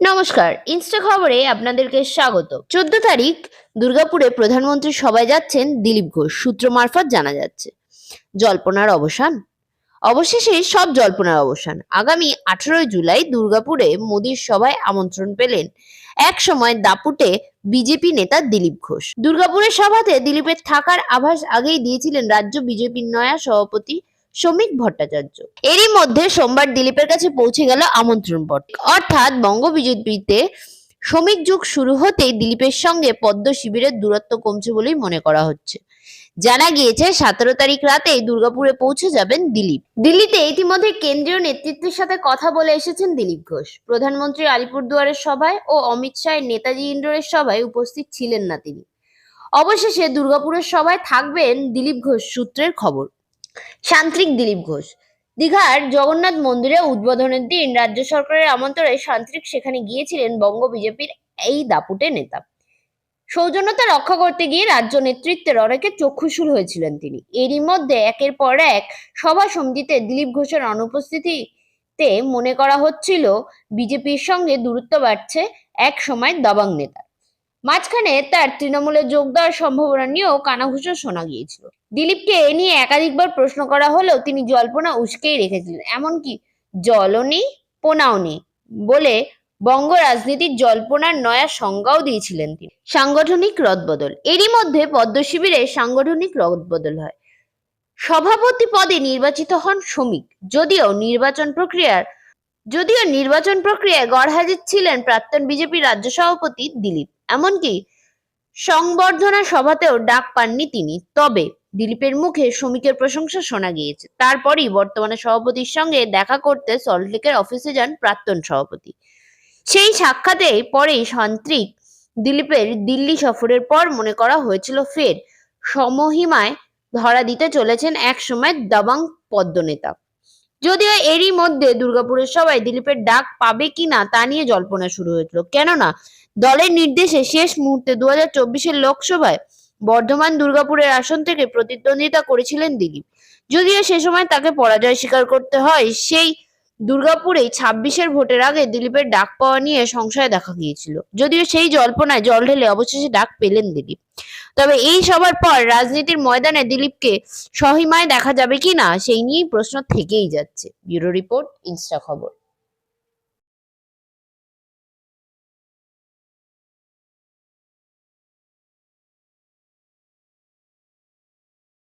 নমস্কার ইনস্টা খবরে আপনাদেরকে স্বাগত। চোদ্দ তারিখ, দুর্গাপুরে প্রধানমন্ত্রী সবাই যাচ্ছেন দিলীপ ঘোষ। সূত্র মারফত জানা যাচ্ছে। জল্পনার অবসান? অবশেষে সব জল্পনার অবসান। আগামী আঠেরোই জুলাই দুর্গাপুরে মোদীর সভায় আমন্ত্রণ পেলেন এক সময় দাপুটে বিজেপি নেতা দিলীপ ঘোষ। দুর্গাপুরের সভাতে দিলীপের থাকার আভাস আগেই দিয়েছিলেন রাজ্য বিজেপির নয়া সভাপতি শ্রমিক ভট্টাচার্য। এরই মধ্যে সোমবার দিলীপের কাছে পৌঁছে গেল আমন্ত্রণ পত্র। অর্থাৎ বঙ্গ বিজেপিতে শ্রমিক যুগ শুরু হতেই দিলীপের সঙ্গে পদ্ম শিবিরের দূরত্ব কমছে বলেই মনে করা হচ্ছে। জানা গিয়েছে, সতেরো তারিখ রাতেই দুর্গাপুরে পৌঁছে যাবেন দিলীপ। দিল্লিতে ইতিমধ্যে কেন্দ্রীয় নেতৃত্বের সাথে কথা বলে এসেছেন দিলীপ ঘোষ। প্রধানমন্ত্রী আলিপুরদুয়ারের সভায় ও অমিত শাহের নেতাজি ইন্ডোরের সভায় উপস্থিত ছিলেন না তিনি। অবশেষে দুর্গাপুরের সভায় থাকবেন দিলীপ ঘোষ সূত্রের খবর। শান্ত্রিক দিলীপ ঘোষ। দীঘার জগন্নাথ মন্দিরে উদ্বোধনের দিন রাজ্য সরকারের আমন্ত্রণে সান্ত্রিক সেখানে গিয়েছিলেন বঙ্গ বিজেপির এই দাপুটে নেতা। সৌজন্যতা রক্ষা করতে গিয়ে রাজ্য নেতৃত্বের অনেকে চক্ষুশূল হয়েছিলেন তিনি। এরই মধ্যে একের পর এক সভা সমিতিতে দিলীপ ঘোষের অনুপস্থিতিতে মনে করা হচ্ছিল, বিজেপির সঙ্গে দূরত্ব বাড়ছে এক সময় দাবাং নেতা মাঝখানে তার তৃণমূলে যোগ দেওয়ার সম্ভাবনা নিয়েও কানাঘুষো শোনা গিয়েছিল। দিলীপকে এ নিয়ে একাধিকবার প্রশ্ন করা হলেও তিনি জল্পনা উস্কেই রেখেছিলেন। এমনকি জলও নেই, পোনাও নেই বলে বঙ্গ রাজনীতির জল্পনার নয়া সংজ্ঞাও দিয়েছিলেন তিনি। সাংগঠনিক রদবদল। এরই মধ্যে পদ্ম শিবিরে সাংগঠনিক রদবদল হয়। সভাপতি পদে নির্বাচিত হন শ্রমিক। যদিও নির্বাচন প্রক্রিয়ার, যদিও নির্বাচন প্রক্রিয়ায় গড়হাজির ছিলেন প্রাক্তন বিজেপি রাজ্য সভাপতি দিলীপ। এমনকি সংবর্ধনা সভাতেও ডাক পাননি তিনি। তবে দিলীপের মুখে শ্রমিকের প্রশংসা শোনা গিয়েছে। তারপরই বর্তমানে সভাপতির সঙ্গে দেখা করতে সল্টলেকের অফিসে যান প্রাক্তন সভাপতি। সেই সাক্ষাতে পরেই সন্ত্রিক দিলীপের দিল্লি সফরের পর মনে করা হয়েছিল ফের সমহিমায় ধরা দিতে চলেছেন এক সময় দাবাং পদ্মনেতা। যদিও এরই মধ্যে দুর্গাপুরের সবাই দিলীপের ডাক পাবে কিনা তা নিয়ে জল্পনা শুরু হয়েছিল। কেননা দলের নির্দেশে শেষ মুহূর্তে দু হাজার লোকসভায় বর্ধমান দুর্গাপুরের আসন থেকে প্রতিদ্বন্দ্বিতা করেছিলেন দিলীপ। যদিও সে সময় তাকে পরাজয় স্বীকার করতে হয়, সেই দুর্গাপুরেই ছাব্বিশের ভোটের আগে দিলীপের ডাক পাওয়া নিয়ে সংশয় দেখা গিয়েছিল। যদিও সেই জল্পনায় জল ঢেলে অবশেষে ডাক পেলেন দিলীপ। তবে এই সবার পর রাজনীতির ময়দানে দিলীপকে সহিমায় দেখা যাবে কিনা সেই নিয়েই প্রশ্ন থেকেই যাচ্ছে। ব্যুরো রিপোর্ট, ইনস্টা খবর।